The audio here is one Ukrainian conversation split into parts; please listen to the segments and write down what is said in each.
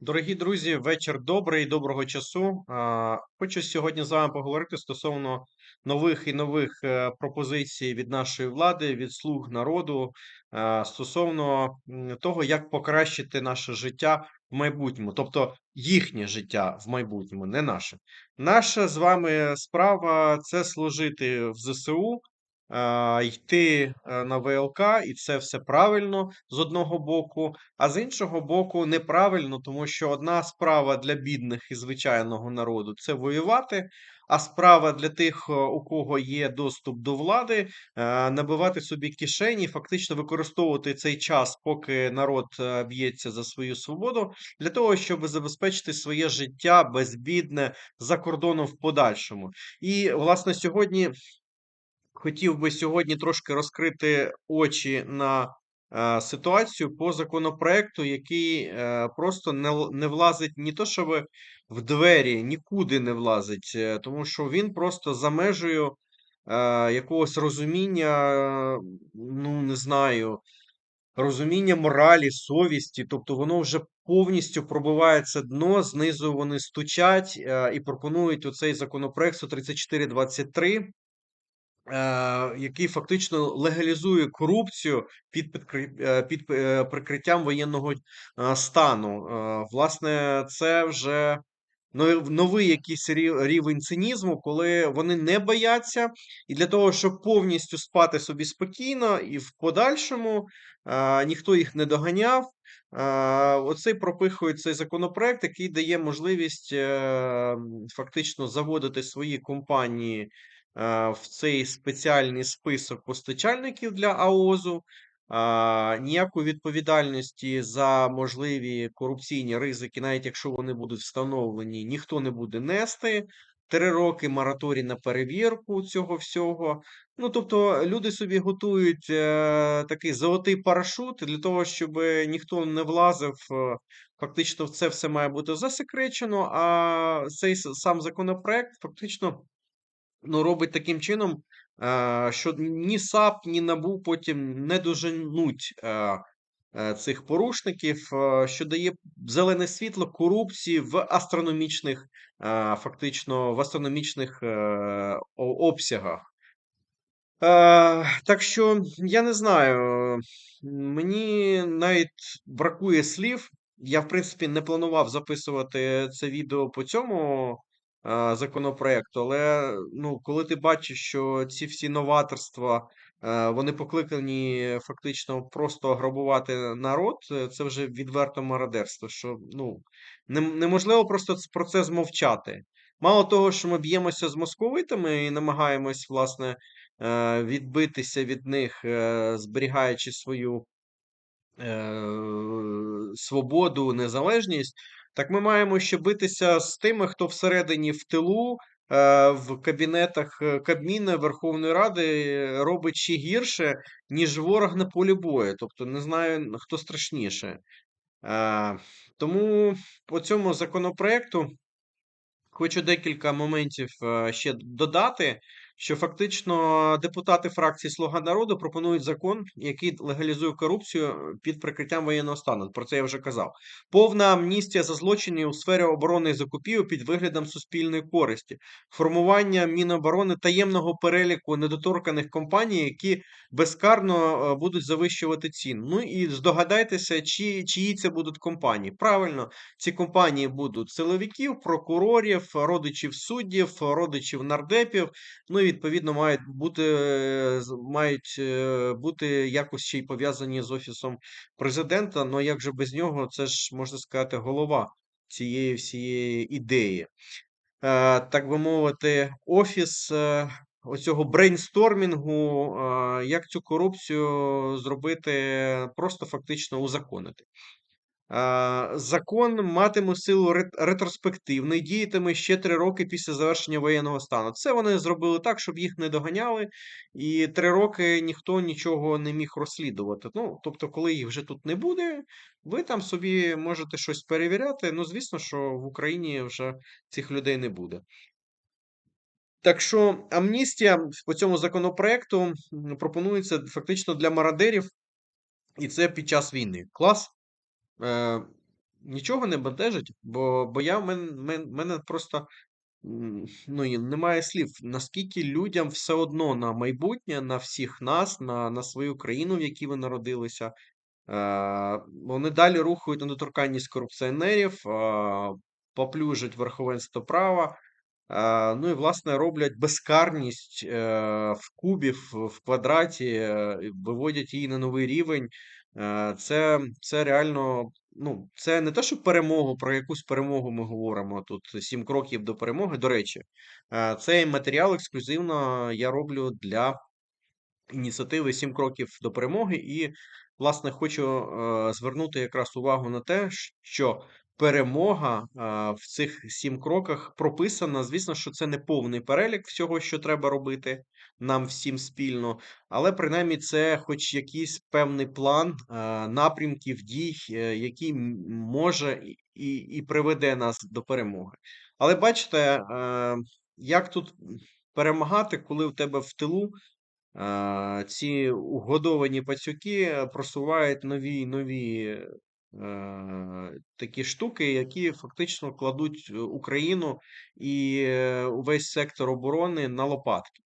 Дорогі друзі, вечір добрий, доброго часу. Хочу сьогодні з вами поговорити стосовно нових і нових е, пропозицій від нашої влади, від слуг народу, е, стосовно того, як покращити наше життя в майбутньому, тобто їхнє життя в майбутньому, не наше. Наша з вами справа це служити в ЗСУ, йти е, на ВЛК, і це все правильно з одного боку. А з іншого боку, неправильно, тому що одна справа для бідних і звичайного народу це воювати, а справа для тих, е, у кого є доступ до влади, е, набивати собі кишені, фактично використовувати цей час, поки народ б'ється за свою свободу, для того, щоб забезпечити своє життя безбідне за кордоном в подальшому. І, власне, сьогодні хотів би сьогодні трошки розкрити очі на е, ситуацію по законопроекту, який е, просто не, не влазить ні то, щоб в двері, нікуди не влазить, е, тому що він просто за межею е, якогось розуміння, е, ну не знаю, розуміння моралі, совісті, тобто воно вже повністю пробиває це дно, знизу вони стучать е, і пропонують оцей законопроект 13423 е, який фактично легалізує корупцію під, е, під е, прикриттям воєнного е, стану. Е, Власне, це вже новий якийсь рівень цинізму, коли вони не бояться, і для того, щоб повністю спати собі спокійно, і в подальшому е, ніхто їх не доганяв. е, Оцей пропихує цей законопроект, який дає можливість е, фактично заводити свої компанії е, в цей спеціальний список постачальників для АОЗу. Ніякої відповідальності за можливі корупційні ризики, навіть якщо вони будуть встановлені, ніхто не буде нести. Три роки мораторій на перевірку цього всього. Ну, тобто, люди собі готують е, такий золотий парашут для того, щоб ніхто не влазив. е, Фактично, це все має бути засекречено. А цей сам законопроект фактично ну, робить таким чином, е, що ні САП, ні НАБУ потім не доженуть е, е, цих порушників, що дає зелене світло корупції в астрономічних, фактично в астрономічних обсягах. Так що я не знаю, мені навіть бракує слів. Я, в принципі, не планував записувати це відео по цьому законопроекту, але ну, коли ти бачиш, що ці всі новаторства, е, вони покликані фактично просто грабувати народ, е, це вже відверто мародерство, що ну, неможливо просто про це змовчати. Мало того, що ми б'ємося з московитами і намагаємось, власне, е, відбитися від них, е, зберігаючи свою е, свободу, незалежність, так ми маємо ще битися з тими, хто всередині в тилу, е, в кабінетах е, Кабміна Верховної Ради робить ще гірше, ніж ворог на полі бою. Тобто не знаю, хто страшніше. Е, Тому по цьому законопроекту. Хочу декілька моментів ще додати, що фактично депутати фракції Слуга народу пропонують закон, який легалізує корупцію е, під прикриттям воєнного стану. Про це я вже казав. Повна амністія за злочини у сфері оборони і закупівель під виглядом суспільної користі, формування Міноборони таємного переліку недоторканих компаній, які безкарно е, будуть завищувати ціну. Ну і здогадайтеся, чи, чиї це будуть компанії. Правильно, ці компанії будуть силовиків, прокурорів, родичів суддів, родичів нардепів. Ну і відповідно мають бути е, мають е, бути якось ще й пов'язані з офісом президента. Ну як же без нього, це ж можна сказати голова цієї всієї ідеї. Е, Так би мовити, офіс. Оцього брейнстормінгу, як цю корупцію зробити, просто фактично узаконити. Закон матиме силу рет- ретроспективно діятиме ще три роки після завершення воєнного стану. Це вони зробили так, щоб їх не доганяли, і три роки ніхто нічого не міг розслідувати. Ну, тобто, коли їх вже тут не буде, ви там собі можете щось перевіряти. Ну, звісно, що в Україні вже цих людей не буде. Так що амністія по цьому законопроекту пропонується фактично для мародерів, і це під час війни. Клас. Е, нічого не бентежить, бо бо я в мен мен мене просто, ну, немає слів, наскільки людям все одно на майбутнє, на всіх нас, на на свою країну, в якій ви народилися. Е, Вони далі рухають недоторканність корупціонерів, а, поплюжать верховенство права. Е, Ну і власне роблять безкарність е, в кубі, в, в квадраті, е, виводять її на новий рівень. Е, Це, це реально, ну, це не те, що перемогу, про якусь перемогу ми говоримо тут. Сім кроків до перемоги. До речі, е, цей матеріал ексклюзивно я роблю для ініціативи Сім кроків до перемоги. І, власне, хочу е, звернути якраз увагу на те, що перемога в цих сім кроках прописана. Звісно, що це не повний перелік всього, що треба робити нам всім спільно, але принаймні це хоч якийсь певний план е, напрямків дій, е, який може і, і приведе нас до перемоги. Але бачите, е, як тут перемагати, коли у тебе в тилу ці угодовані пацюки просувають нові нові такі штуки, які фактично кладуть Україну і увесь сектор оборони на лопатки.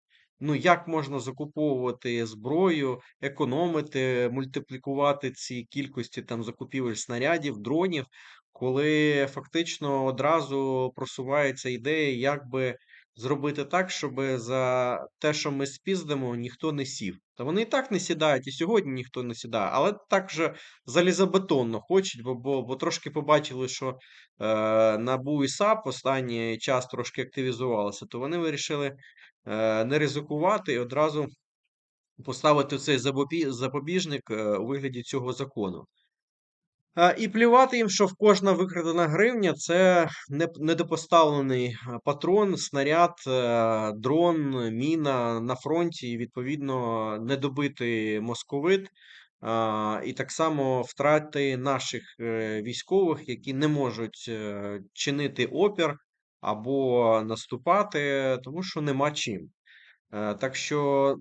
Ну, як можна закуповувати зброю, економити, мультиплікувати ці кількості там закупівель снарядів, дронів, коли фактично одразу просувається ідея, як би зробити так, щоб за те, що ми спіздимо, ніхто не сів. Та вони і так не сідають, і сьогодні ніхто не сідає, але так же залізобетонно хочуть, бо бо, бо трошки побачили, що е, НАБУ і САП останній час трошки активізувалося, то вони вирішили не ризикувати і одразу поставити цей запобіжник е, у вигляді цього закону. Е, І плювати їм, що в кожна викрадена гривня це недопоставлений е, патрон, снаряд, е, дрон, міна на фронті, і відповідно недобитий московит. І так само втрати наших е, військових, які не можуть е, чинити опір або наступати, тому що нема чим. Е, Так що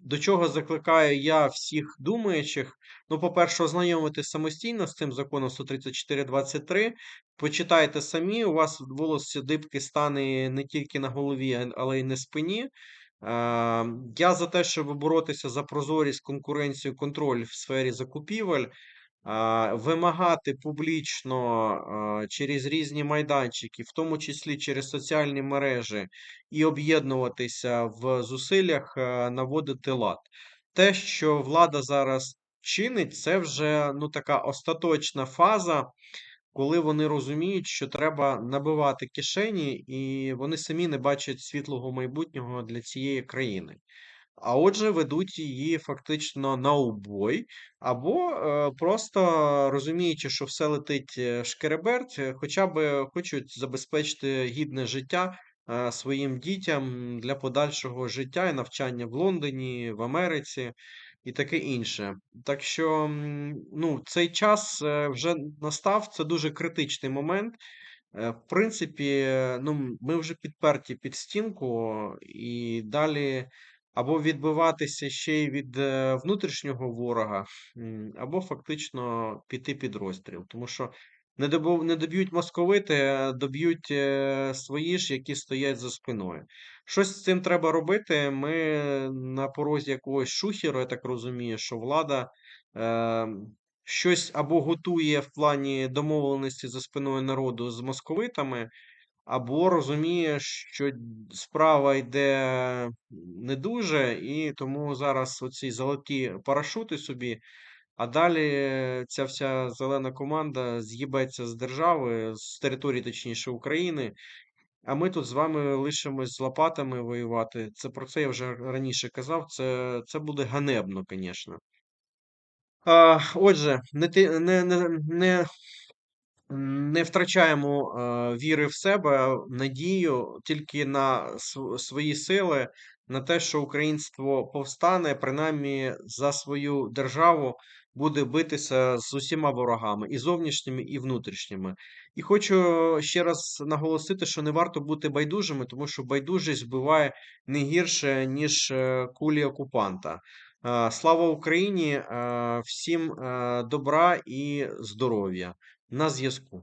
до чого закликаю я всіх думаючих. Ну, по-перше, ознайомитись самостійно з цим законом 134.23. Почитайте самі, у вас волосся дибки стане не тільки на голові, але й на спині. Е, Я за те, щоб боротися за прозорість, конкуренцію, контроль в сфері закупівель вимагати публічно через різні майданчики, в тому числі через соціальні мережі, і об'єднуватися в зусиллях наводити лад. Те, що влада зараз чинить, це вже ну така остаточна фаза. Коли вони розуміють, що треба набивати кишені, і вони самі не бачать світлого майбутнього для цієї країни. А отже, ведуть її фактично на убой, або е, просто розуміючи, що все летить е, шкереберть, е, хоча б хочуть забезпечити гідне життя своїм дітям для подальшого життя і навчання в Лондоні, в Америці і таке інше. Так що, ну, цей час вже настав, це дуже критичний момент. В принципі, ну, ми вже підперті під стінку, і далі або відбиватися ще й від е, внутрішнього ворога, або фактично піти під розстріл. Тому що не не доб'ють московити, доб'ють е, свої ж, які стоять за спиною. Щось з цим треба робити. Ми на порозі якогось шухеру, я так розумію, що влада. е, щось або готує в плані домовленості за спиною народу з московитами, або розуміє, що справа йде не дуже, і тому зараз оці золоті парашути собі, а далі ця вся зелена команда з'їбеться з держави, з території, точніше, України. А ми тут з вами лишимось з лопатами воювати. Це про це я вже раніше казав. Це, це буде ганебно, звісно. Отже, не, не, не, не, не втрачаємо е, віри в себе, надію тільки на свої сили, на те, що українство повстане, принаймні за свою державу буде битися з усіма ворогами, і зовнішніми, і внутрішніми. І хочу ще раз наголосити, що не варто бути байдужими, тому що байдужість вбиває не гірше, ніж е, кулі окупанта. Е, Слава Україні! Всім добра і здоров'я! На зв'язку.